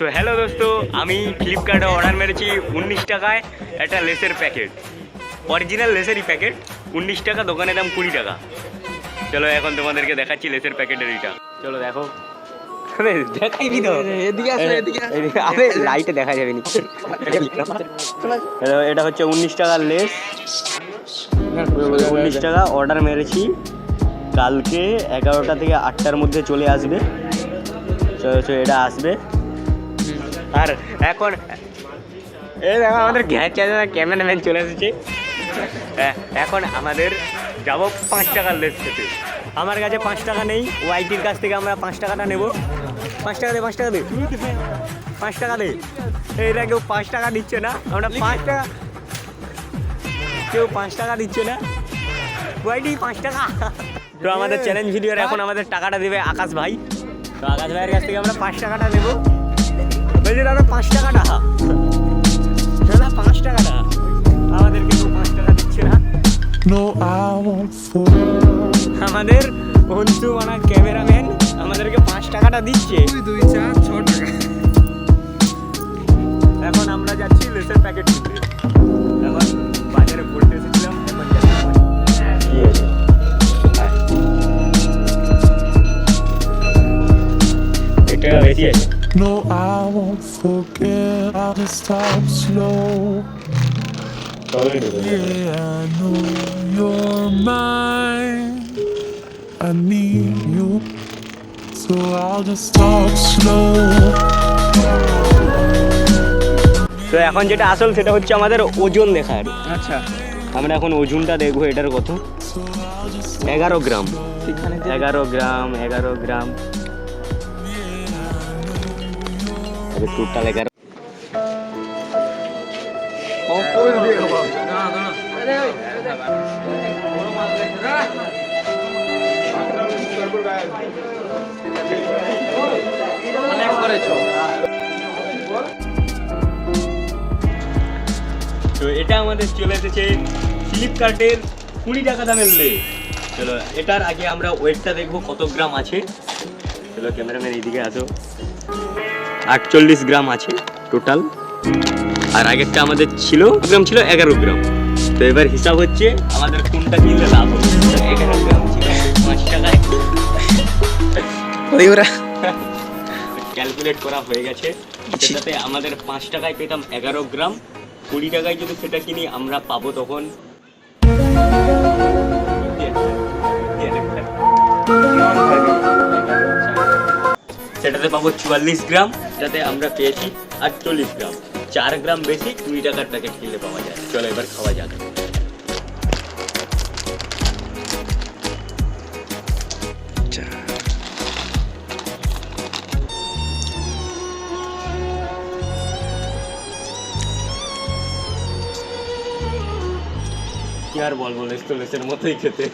So hello দোস্ত। আমি ফ্লিপকার্টে অর্ডার মেরেছি উনিশ টাকায় একটা লেসের প্যাকেট অরিজিনাল লেসেরই প্যাকেট উনিশ টাকা দোকানের দাম কুড়ি টাকা। চলো এখন তোমাদেরকে দেখাচ্ছি লেসের প্যাকেটের এইটা চলো দেখো। লাইটে দেখা যাবে নি। এটা- এটা হচ্ছে উনিশ টাকার লেস উনিশ টাকা অর্ডার মেরেছি। কালকে এগারোটা থেকে আটটার মধ্যে চলে আসবে। চলো চলো এটা আসবে। আর এখন, এই দেখো আমাদের গ্যাস ক্যামেরাম্যান চলে এসেছে। এখন আমাদের যাব পাঁচ টাকার লেস খেতে আমার কাছে পাঁচ টাকা নেই, ওয়াইটির কাছ থেকে আমরা পাঁচ টাকাটা নেব। পাঁচ টাকা দে, পাঁচ টাকা দে। পাঁচ টাকা দে। এইটা কেউ পাঁচ টাকা দিচ্ছে না। আমরা পাঁচ টাকা কেউ পাঁচ টাকা দিচ্ছে না। ওয়াইটি, পাঁচ টাকা। তো আমাদের চ্যালেঞ্জ ভিডিওর এখন আমাদের টাকাটা দেবে আকাশ ভাই। তো আকাশ ভাইয়ের কাছ থেকে আমরা পাঁচ টাকাটা নেব। বলছি দাদা পাঁচ টাকাটা দাদা পাঁচ টাকাটা আমাদেরকে কেউ পাঁচ টাকা দিচ্ছে না No, I won't fall. আমাদের বন্ধু মানা ক্যামেরাম্যান আমাদেরকে পাঁচ টাকাটা দিচ্ছে দুই চার ছ টাকা এখন আমরা যাচ্ছি লেসের প্যাকেট কিনতে এখন বাজারে পড়তে এসেছিলাম এখন। হ্যাঁ। এটা বেশি আছে No, I won't forget. I'll just stop slow. Yeah, I know you're mine. I need you. So I'll just stop slow. তো এখন যেটা আসল সেটা হচ্ছে আমাদের ওজন দেখার আচ্ছা আমরা এখন ওজনটা দেখব এটার কত এগারো গ্রাম এগারো গ্রাম এগারো গ্রাম এগারো অনেক করেছ তো এটা আমাদের চলে এসেছে ফ্লিপকার্টের কুড়ি টাকা দামের লে চলো, এটার আগে আমরা ওয়েটটা দেখব, কত গ্রাম আছে। চলো, ক্যামেরাম্যান এইদিকে আসো। আটচল্লিশ গ্রাম আছে টোটাল। আর আগেরটা আমাদের ছিল গ্রাম ছিল এগারো গ্রাম। তো এবার হিসাব হচ্ছে আমাদের কোনটা কিনলে লাভ হবে? এগারো গ্রাম ছিল পাঁচ টাকায় ওরা। ক্যালকুলেট করা হয়ে গেছে। সেটাতে আমাদের পাঁচ টাকায় পেতাম এগারো গ্রাম। কুড়ি টাকায় যদি সেটা কিনি আমরা পাবো তখন সেটাতে পাবো চুয়াল্লিশ গ্রাম। যাতে আমরা পেয়েছি আটচল্লিশ গ্রাম। চার গ্রাম বেশি কুড়ি টাকার প্যাকেট কিনলে পাওয়া যায়। চলো এবার খাওয়া যাক। আর বলব লেস তো লেসের মতোই খেতে।